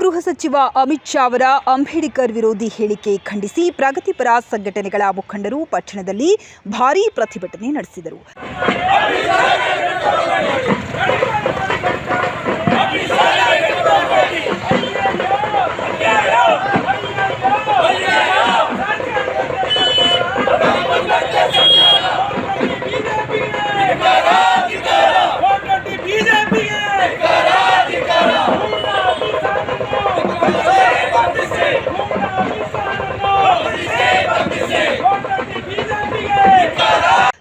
ಗೃಹ ಸಚಿವ ಅಮಿತ್ ಶಾ ಅವರ ಅಂಬೇಡ್ಕರ್ ವಿರೋಧಿ ಹೇಳಿಕೆ ಖಂಡಿಸಿ ಪ್ರಗತಿಪರ ಸಂಘಟನೆಗಳ ಮುಖಂಡರು ಪಟ್ಟಣದಲ್ಲಿ ಭಾರೀ ಪ್ರತಿಭಟನೆ ನಡೆಸಿದರು.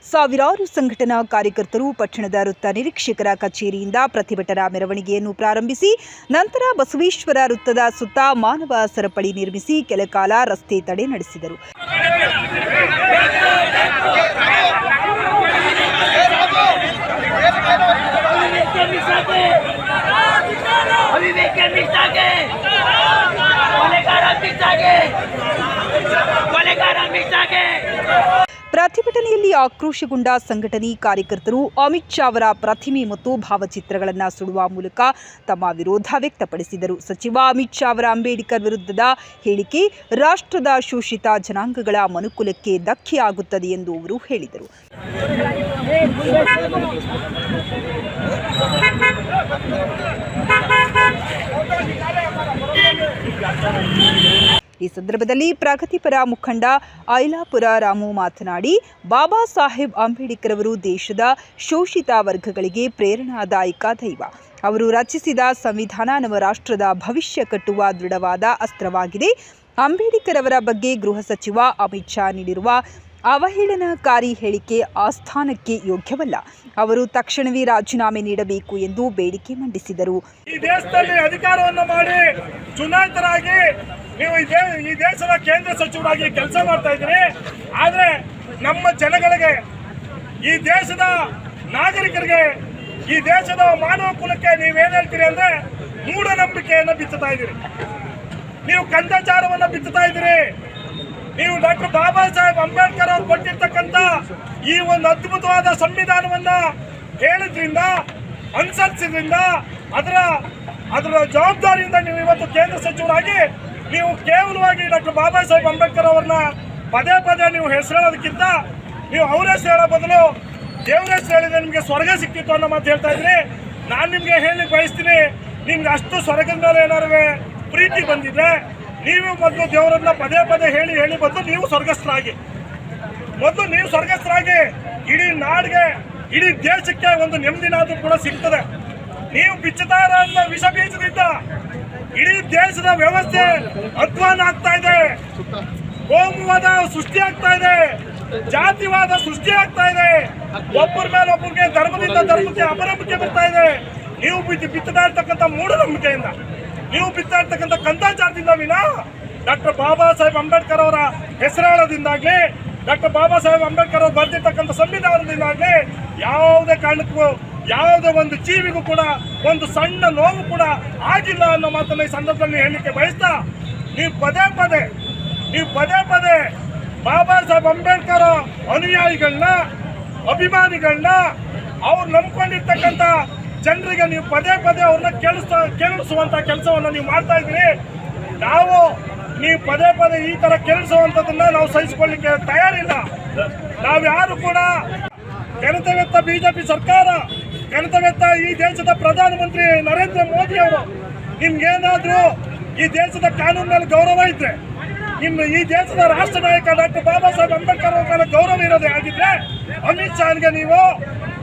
ಸಾವಿರಾರು ಸಂಘಟನಾ ಕಾರ್ಯಕರ್ತರು ಪಟ್ಟಣದ ವೃತ್ತ ನಿರೀಕ್ಷಕರ ಕಚೇರಿಯಿಂದ ಪ್ರತಿಭಟನಾ ಮೆರವಣಿಗೆಯನ್ನು ಪ್ರಾರಂಭಿಸಿ ನಂತರ ಬಸವೇಶ್ವರ ವೃತ್ತದ ಸುತ್ತ ಮಾನವ ಸರಪಳಿ ನಿರ್ಮಿಸಿ ಕೆಲಕಾಲ ರಸ್ತೆ ತಡೆ ನಡೆಸಿದರು ಪ್ರತಿಭಟನೆಯಲ್ಲಿ ಆಕ್ರೋಶಗೊಂಡ ಸಂಘಟನೆ ಕಾರ್ಯಕರ್ತರು ಅಮಿತ್ ಶಾ ಅವರ ಪ್ರತಿಮೆ ಮತ್ತು ಭಾವಚಿತ್ರಗಳನ್ನು ಸುಡುವ ಮೂಲಕ ತಮ್ಮ ವಿರೋಧ ವ್ಯಕ್ತಪಡಿಸಿದರು. ಸಚಿವ ಅಮಿತ್ ಶಾ ಅವರ ಅಂಬೇಡ್ಕರ್ ವಿರುದ್ಧದ ಹೇಳಿಕೆ ರಾಷ್ಟ್ರದ ಶೋಷಿತ ಜನಾಂಗಗಳ ಮನುಕುಲಕ್ಕೆ ಧಕ್ಕೆಯಾಗುತ್ತದೆ ಎಂದು ಅವರು ಹೇಳಿದರು. ಈ ಸಂದರ್ಭದಲ್ಲಿ ಪ್ರಗತಿಪರ ಮುಖಂಡ ಐಲಾಪುರ ರಾಮು ಮಾತನಾಡಿ, ಬಾಬಾ ಸಾಹೇಬ್ ಅಂಬೇಡ್ಕರ್ ಅವರು ದೇಶದ ಶೋಷಿತ ವರ್ಗಗಳಿಗೆ ಪ್ರೇರಣಾದಾಯಕ ದೈವ. ಅವರು ರಚಿಸಿದ ಸಂವಿಧಾನ ನಮ್ಮ ರಾಷ್ಟ್ರದ ಭವಿಷ್ಯ ಕಟ್ಟುವ ದೃಢವಾದ ಅಸ್ತ್ರವಾಗಿದೆ. ಅಂಬೇಡ್ಕರ್ ಅವರ ಬಗ್ಗೆ ಗೃಹ ಸಚಿವ ಅಮಿತ್ ಶಾ ನೀಡಿರುವ ಅವಹೇಳನಕಾರಿ ಹೇಳಿಕೆ ಆಸ್ಥಾನಕ್ಕೆ ಯೋಗ್ಯವಲ್ಲ. ಅವರು ತಕ್ಷಣವೇ ರಾಜೀನಾಮೆ ನೀಡಬೇಕು ಎಂದು ಬೇಡಿಕೆ ಮಂಡಿಸಿದರು. ಈ ದೇಶದಲ್ಲಿ ಅಧಿಕಾರವನ್ನು ಮಾಡಿ ಚುನಾಯಿತರಾಗಿ ನೀವು ಇದೇ ಈ ದೇಶದ ಕೇಂದ್ರ ಸಚಿವರಾಗಿ ಕೆಲಸ ಮಾಡ್ತಾ ಇದ್ದೀರಿ ಆದ್ರೆ ನಮ್ಮ ಜನಗಳಿಗೆ ಈ ದೇಶದ ನಾಗರಿಕರಿಗೆ, ಈ ದೇಶದ ಮಾನವ ಕುಲಕ್ಕೆ ನೀವೇನ್ ಹೇಳ್ತೀರಿ ಅಂದ್ರೆ ಮೂಢನಂಬಿಕೆಯನ್ನು ಬಿತ್ತುತ್ತಾ ಇದ್ದೀರಿ. ನೀವು ಕಂದಾಚಾರವನ್ನ ಬಿತ್ತುತ್ತಾ ಇದ್ದೀರಿ. ನೀವು ಡಾಕ್ಟರ್ ಬಾಬಾ ಸಾಹೇಬ್ ಅಂಬೇಡ್ಕರ್ ಅವರು ಕೊಟ್ಟಿರ್ತಕ್ಕಂಥ ಈ ಒಂದು ಅದ್ಭುತವಾದ ಸಂವಿಧಾನವನ್ನ ಹೇಳಿದ್ರಿಂದ, ಅನುಸರಿಸಿದ್ರಿಂದ, ಅದರ ಅದರ ಜವಾಬ್ದಾರಿಯಿಂದ ನೀವು ಇವತ್ತು ಕೇಂದ್ರ ಸಚಿವರಾಗಿ ನೀವು ಕೇವಲವಾಗಿ ಡಾಕ್ಟರ್ ಬಾಬಾ ಸಾಹೇಬ್ ಅಂಬೇಡ್ಕರ್ ಅವ್ರನ್ನ ಪದೇ ಪದೇ ನೀವು ಹೆಸರು ಹೇಳೋದಕ್ಕಿಂತ ನೀವು ಅವ್ರ ಹೆಸರು ಹೇಳೋ ಬದಲು ದೇವ್ರ ಹೆಸರು ಹೇಳಿದ್ರೆ ನಿಮಗೆ ಸ್ವರ್ಗ ಸಿಕ್ತಿತ್ತು ಅನ್ನೋ ಮಾತು ಹೇಳ್ತಾ ಇದ್ರಿ. ನಾನು ನಿಮಗೆ ಹೇಳಿ ಬಯಸ್ತೀನಿ, ನಿಮ್ಗೆ ಅಷ್ಟು ಸ್ವರ್ಗದ ಮೇಲೆ ಏನಾರು ಪ್ರೀತಿ ಬಂದಿದ್ರೆ ನೀವು ಮೊದಲು ದೇವರನ್ನ ಪದೇ ಪದೇ ಹೇಳಿ ಹೇಳಿ ಬಂದು ನೀವು ಸ್ವರ್ಗಸ್ಥರಾಗಿ. ಮೊದಲು ನೀವು ಸ್ವರ್ಗಸ್ಥರಾಗಿ, ಇಡೀ ನಾಡಿಗೆ, ಇಡೀ ದೇಶಕ್ಕೆ ಒಂದು ನೆಮ್ಮದಿನಾದ್ರೂ ಕೂಡ ಸಿಗ್ತದೆ. ನೀವು ಬಿಚ್ಚುತ್ತಾ ಇರೋ ವಿಷ ಬೀಜದಿಂದ ಇಡೀ ದೇಶದ ವ್ಯವಸ್ಥೆ ಅಧ್ವಾನ ಆಗ್ತಾ ಇದೆ. ಕೋಮುವಾದ ಸೃಷ್ಟಿ ಆಗ್ತಾ ಇದೆ. ಜಾತಿವಾದ ಸೃಷ್ಟಿ ಆಗ್ತಾ ಇದೆ. ಒಬ್ಬರ ಮೇಲೆ ಒಬ್ಬರಿಗೆ ಧರ್ಮದಿಂದ ಧರ್ಮಕ್ಕೆ ಅಪನಂಬಿಕೆ ಬರ್ತಾ ಇದೆ. ನೀವು ಬಿತ್ತುತ್ತಾ ಇರ್ತಕ್ಕಂಥ ಮೂಢನಂಬಿಕೆಯಿಂದ, ನೀವು ಬಿತ್ತಾ ಇರ್ತಕ್ಕಂಥ ಕಂದಾಚಾರದಿಂದ ವಿನಾ ಡಾಕ್ಟರ್ ಬಾಬಾ ಸಾಹೇಬ್ ಅಂಬೇಡ್ಕರ್ ಅವರ ಹೆಸರಾಳದಿಂದಾಗ್ಲಿ, ಡಾಕ್ಟರ್ ಬಾಬಾ ಸಾಹೇಬ್ ಅಂಬೇಡ್ಕರ್ ಅವರು ಬರೆದಿರ್ತಕ್ಕಂಥ ಸಂವಿಧಾನದಿಂದಾಗ್ಲಿ, ಯಾವುದೇ ಕಾರಣಕ್ಕೂ ಯಾವುದೇ ಒಂದು ಜೀವಿಗೂ ಕೂಡ, ಒಂದು ಸಣ್ಣ ನೋವು ಕೂಡ ಆಗಿಲ್ಲ ಅನ್ನೋ ಮಾತನ್ನ ಈ ಸಂದರ್ಭದಲ್ಲಿ ಹೇಳಲಿಕ್ಕೆ ಬಯಸ್ತಾ, ನೀವು ಪದೇ ಪದೇ, ನೀವು ಪದೇ ಪದೇ ಬಾಬಾ ಸಾಹೇಬ್ ಅಂಬೇಡ್ಕರ್ ಅನುಯಾಯಿಗಳನ್ನ, ಅಭಿಮಾನಿಗಳನ್ನ ಅವ್ರು ನಂಬ್ಕೊಂಡಿರ್ತಕ್ಕಂಥ ಜನರಿಗೆ ನೀವು ಪದೇ ಪದೇ ಅವ್ರನ್ನ ಕೇಳಿಸ್ತಾ, ಕೇಳಿಸುವಂಥ ಕೆಲಸವನ್ನು ನೀವು ಮಾಡ್ತಾ ಇದ್ದೀರಿ. ನಾವು, ನೀವು ಪದೇ ಪದೇ ಈ ತರ ಕೇಳಿಸುವಂತದನ್ನ ನಾವು ಸಹಿಸಿಕೊಳ್ಳಿಕ್ಕೆ ತಯಾರಿಲ್ಲ. ನಾವು ಯಾರು ಕೂಡ ಕೆನತವೆತ್ತ ಬಿಜೆಪಿ ಸರ್ಕಾರ ಕೆನತವೆತ್ತ ಈ ದೇಶದ ಪ್ರಧಾನಮಂತ್ರಿ ನರೇಂದ್ರ ಮೋದಿ ಅವರು. ನಿಮ್ಗೇನಾದ್ರೂ ಈ ದೇಶದ ಕಾನೂನು ಮೇಲೆ ಗೌರವ ಇದ್ರೆ ನಿಮ್ಮ ಈ ದೇಶದ ರಾಷ್ಟ್ರ ನಾಯಕ ಡಾಕ್ಟರ್ ಬಾಬಾ ಸಾಹೇಬ್ ಅಂಬೇಡ್ಕರ್ ಅವ್ರ ಮೇಲೆ ಗೌರವ ಇರೋದೇ ಆಗಿದ್ರೆ ಅಮಿತ್ ಶಾನ್ಗೆ ನೀವು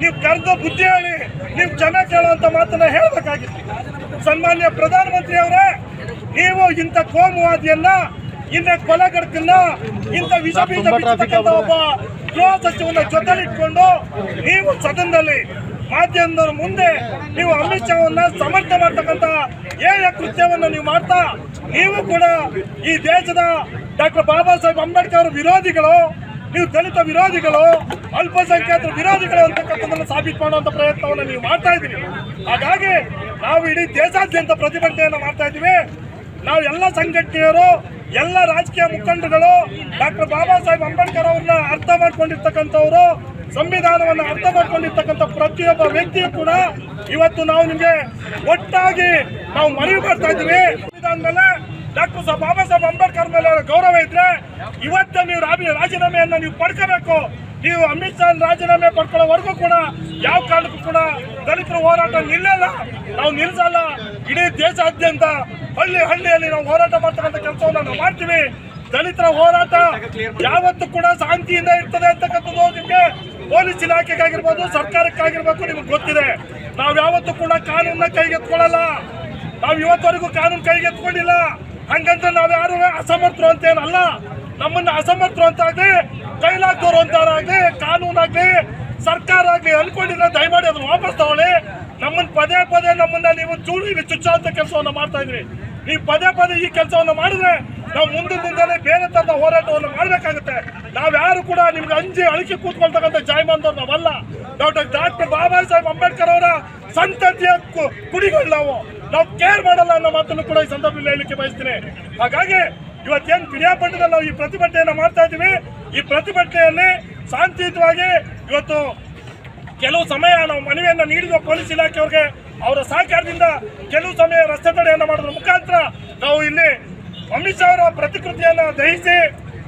ನೀವು ಕರೆದು ಬುದ್ಧಿ ಹೇಳಿ ನೀವು ಜನ ಕೇಳುವಂತ ಮಾತನ್ನ ಹೇಳಬೇಕಾಗಿತ್ತು. ಸನ್ಮಾನ್ಯ ಪ್ರಧಾನಮಂತ್ರಿ ಅವರೇ ನೀವು ಇಂಥ ಕೋಮುವಾದಿಯನ್ನ ಇಂಥ ಕೊಲೆಗಡಕನ್ನ ಇಂಥ ವಿಷ ಬೀಜ ಒಬ್ಬ ಗೃಹ ಸಚಿವನ ಜೊತೆಲಿಟ್ಕೊಂಡು ನೀವು ಸದನದಲ್ಲಿ ಮಾಧ್ಯಮದವರ ಮುಂದೆ ನೀವು ಅಮಿತ್ ಸಮರ್ಥನೆ ಮಾಡ್ತಕ್ಕಂಥ ಏಳ ಕೃತ್ಯವನ್ನು ನೀವು ಮಾಡ್ತಾ, ನೀವು ಕೂಡ ಈ ದೇಶದ ಡಾಕ್ಟರ್ ಬಾಬಾ ಸಾಹೇಬ್ ಅಂಬೇಡ್ಕರ್ ಅವರ ವಿರೋಧಿಗಳು, ನೀವು ದಲಿತ ವಿರೋಧಿಗಳು, ಅಲ್ಪಸಂಖ್ಯಾತರ ವಿರೋಧಿಗಳು ಅಂತಕ್ಕಂಥದ್ದನ್ನು ಸಾಬೀತು ಮಾಡುವಂತ ಪ್ರಯತ್ನವನ್ನು ನೀವು ಮಾಡ್ತಾ ಇದ್ದೀರಿ. ಹಾಗಾಗಿ ನಾವು ಇಡೀ ದೇಶಾದ್ಯಂತ ಪ್ರತಿಭಟನೆಯನ್ನು ಮಾಡ್ತಾ ಇದ್ದೀವಿ. ನಾವು ಎಲ್ಲ ಸಂಘಟನೆಯರು, ಎಲ್ಲ ರಾಜಕೀಯ ಮುಖಂಡರುಗಳು, ಡಾಕ್ಟರ್ ಬಾಬಾ ಸಾಹೇಬ್ ಅಂಬೇಡ್ಕರ್ ಅವ್ರನ್ನ ಅರ್ಥ ಮಾಡ್ಕೊಂಡಿರ್ತಕ್ಕಂಥವ್ರು ಸಂವಿಧಾನವನ್ನು ಅರ್ಥ ಮಾಡ್ಕೊಂಡಿರ್ತಕ್ಕಂಥ ಪ್ರತಿಯೊಬ್ಬ ವ್ಯಕ್ತಿಯು ಕೂಡ ಇವತ್ತು ನಾವು ನಿಮಗೆ ಒಟ್ಟಾಗಿ ನಾವು ಮನವಿ ಮಾಡ್ತಾ ಇದ್ದೀವಿ. ಆದ್ಮೇಲೆ ಡಾಕ್ಟರ್ ಸಾಹೇಬ್ ಬಾಬಾ ಸಾಹೇಬ್ ಅಂಬೇಡ್ಕರ್ ಮೇಲೆ ಗೌರವ ಇದ್ರೆ ಇವತ್ತು ನೀವು ರಾಜೀನಾಮೆಯನ್ನ ನೀವು ಪಡ್ಕೋಬೇಕು. ನೀವು ಅಮಿತ್ ಶಾ ರಾಜೀನಾಮೆ ಪಡ್ಕೊಳ್ಳೋವರೆಗೂ ಕೂಡ ಯಾವ ಕಾರಣಕ್ಕೂ ಕೂಡ ದಲಿತರ ಹೋರಾಟ ನಿಲ್ಲಲ್ಲ ನಾವು ನಿಲ್ಲಿಸಲ್ಲ ಇಡೀ ದೇಶಾದ್ಯಂತ ಹಳ್ಳಿ ಹಳ್ಳಿಯಲ್ಲಿ ನಾವು ಹೋರಾಟ ಮಾಡ್ತಕ್ಕಂಥ ಕೆಲಸವನ್ನು ನಾವು ಮಾಡ್ತೀವಿ. ದಲಿತರ ಹೋರಾಟ ಯಾವತ್ತೂ ಕೂಡ ಶಾಂತಿಯಿಂದ ಇರ್ತದೆ ಅಂತಕ್ಕಂಥದ್ದು ನಿಮಗೆ ಪೊಲೀಸ್ ಇಲಾಖೆಗಾಗಿರ್ಬೋದು, ಸರ್ಕಾರಕ್ಕಾಗಿರ್ಬೇಕು, ನಿಮ್ಗೆ ಗೊತ್ತಿದೆ. ನಾವು ಯಾವತ್ತೂ ಕೂಡ ಕಾನೂನನ್ನ ಕೈಗೆತ್ಕೊಳ್ಳಲ್ಲ ನಾವು ಇವತ್ತವರೆಗೂ ಕಾನೂನು ಕೈಗೆತ್ಕೊಂಡಿಲ್ಲ ಹಂಗಂತ ನಾವು ಯಾರು ಅಸಮರ್ಥರು ಅಂತ ಏನಲ್ಲ ನಮ್ಮನ್ನ ಅಸಮರ್ಥರು ಅಂತ ಆಗ್ಲಿ ಕೈಲಾಗ್ದವ್ರು ಅಂತ ಆಗ್ಲಿ ಕಾನೂನಾಗ್ಲಿ ಸರ್ಕಾರ ಆಗ್ಲಿ ಅನ್ಕೊಂಡಿದ್ರೆ ದಯಮಾಡಿ ಅದನ್ನ ವಾಪಸ್ ತಗೊಳ್ಳಿ. ನಮ್ಮನ್ನ ಪದೇ ಪದೇ ನಮ್ಮನ್ನ ನೀವು ಚೂಳಿ ಚುಚ್ಚ ಅಂತ ಕೆಲಸವನ್ನ ಮಾಡ್ತಾ ಇದ್ರಿ. ನೀವು ಪದೇ ಪದೇ ಈ ಕೆಲಸವನ್ನ ಮಾಡಿದ್ರೆ ನಾವು ಮುಂದಿನಿಂದಲೇ ಮುಂದೆ ಬೇರೆ ತರದ ಹೋರಾಟವನ್ನು ಮಾಡಬೇಕಾಗುತ್ತೆ. ನಾವ್ ಯಾರು ಕೂಡ ನಿಮ್ಗೆ ಅಂಜಿ ಅಳಿಕೆ ಕೂತ್ಕೊಳ್ತಕ್ಕಂಥ ಜಾಯಮಾನ್ದವ್ರು ನಾವಲ್ಲ. ಡಾಕ್ಟರ್ ಡಾಕ್ಟರ್ ಬಾಬಾ ಸಾಹೇಬ್ ಅಂಬೇಡ್ಕರ್ ಅವರ ಸಂತತಿಯ ಕುಡಿಗಳು ನಾವು. ನಾವು ಕೇರ್ ಮಾಡಲ್ಲ ಅನ್ನೋ ಮಾತನ್ನು ಕೂಡ ಈ ಸಂದರ್ಭದಲ್ಲಿ ಹೇಳಲಿಕ್ಕೆ ಬಯಸ್ತೀನಿ. ಹಾಗಾಗಿ ಇವತ್ತೇನು ಪಿರಿಯಾಪಟ್ಟಣದಲ್ಲಿ ನಾವು ಈ ಪ್ರತಿಭಟನೆಯನ್ನ ಮಾಡ್ತಾ ಇದ್ದೀವಿ. ಈ ಪ್ರತಿಭಟನೆಯಲ್ಲಿ ಶಾಂತಿಯುತವಾಗಿ ಇವತ್ತು ಕೆಲವು ಸಮಯ ನಾವು ಮನವಿಯನ್ನು ನೀಡಿದ ಪೊಲೀಸ್ ಇಲಾಖೆಯವ್ರಿಗೆ. ಅವರ ಸಹಕಾರದಿಂದ ಕೆಲವು ಸಮಯ ರಸ್ತೆ ತಡೆಯನ್ನು ಮಾಡೋದ್ರ ಮುಖಾಂತರ ನಾವು ಇಲ್ಲಿ ಅಮಿತ್ ಶಾ ಅವರ ಪ್ರತಿಕೃತಿಯನ್ನ ದಹಿಸಿ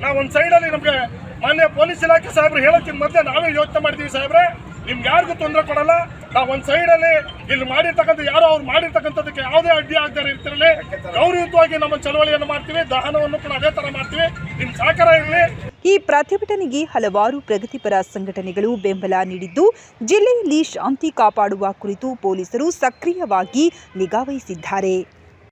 ನಾವು ಒಂದು ಸೈಡಲ್ಲಿ ನಮಗೆ ಮಾನ್ಯ ಪೊಲೀಸ್ ಇಲಾಖೆ ಸಾಹೇಬ್ರು ಹೇಳೋಕ್ಕಿಂತ ಮೊದಲೇ ನಾವೇ ಯೋಚನೆ ಮಾಡ್ತೀವಿ ಸಾಹೇಬ್ರೆ. ನಿಮ್ಗೆ ಯಾರಿಗೂ ತೊಂದರೆ ಕೊಡಲ್ಲ. ನಾವು ಒಂದು ಸೈಡಲ್ಲಿ ಇಲ್ಲಿ ಮಾಡಿರ್ತಕ್ಕಂಥ ಯಾರೋ ಅವ್ರು ಮಾಡಿರ್ತಕ್ಕಂಥದಕ್ಕೆ ಯಾವುದೇ ಅಡ್ಡಿ ಆಗದೆ ಇರ್ತಿರಲಿ. ಗೌರವಯುತವಾಗಿ ನಮ್ಮ ಚಳವಳಿಯನ್ನು ಮಾಡ್ತೀವಿ. ದಹನವನ್ನು ಕೂಡ ಅದೇ ತರ ಮಾಡ್ತೀವಿ. ನಿಮ್ಮ ಸಹಕಾರ ಇರಲಿ. ಈ ಪ್ರತಿಭಟನೆಗೆ ಹಲವಾರು ಪ್ರಗತಿಪರ ಸಂಘಟನೆಗಳು ಬೆಂಬಲ ನೀಡಿದ್ದು ಜಿಲ್ಲೆಯಲ್ಲಿ ಶಾಂತಿ ಕಾಪಾಡುವ ಕುರಿತು ಪೊಲೀಸರು ಸಕ್ರಿಯವಾಗಿ ನಿಗಾವಹಿಸಿದ್ದಾರೆ